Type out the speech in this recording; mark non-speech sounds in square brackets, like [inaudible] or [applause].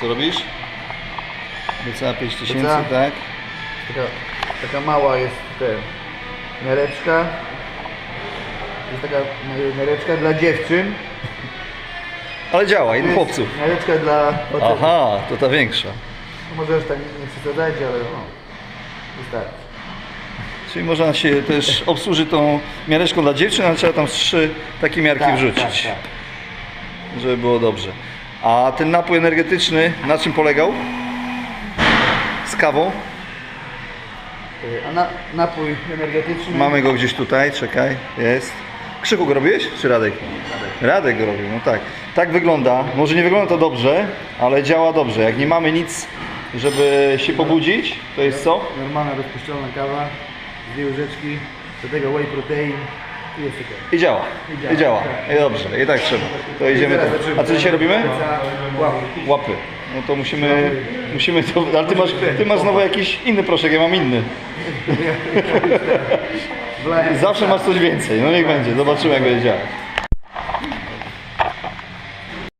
Co robisz? BCA 5000, BCA. tak? Taka, taka mała jest ten, miareczka. Jest taka miareczka dla dziewczyn. Ale działa, i dla chłopców. Miareczka dla. Aha, to ta większa. Może już tak nie przesadzać, ale no, wystarczy. Czyli można się też obsłuży tą miareczką dla dziewczyn, ale trzeba tam z trzy takie miarki Tak, wrzucić, tak, żeby było dobrze. A ten napój energetyczny na czym polegał? Z kawą? A na, napój energetyczny. Mamy go gdzieś tutaj, czekaj, jest. Krzyku go robiłeś, czy Radek? Radek go robił, no tak. Tak wygląda, może nie wygląda to dobrze, ale działa dobrze. Jak nie mamy nic, żeby się pobudzić, to jest co? Normalna, rozpuszczalna kawa. Dwie łyżeczki. Do tego whey protein. I działa, I działa, i dobrze, i tak trzeba. To idziemy tam. A co dzisiaj robimy? Łapy. No to musimy, musimy to, ale ty masz, ty masz znowu jakiś inny proszek, ja mam inny. [laughs] Zawsze masz coś więcej, no niech będzie, zobaczymy jak będzie działać.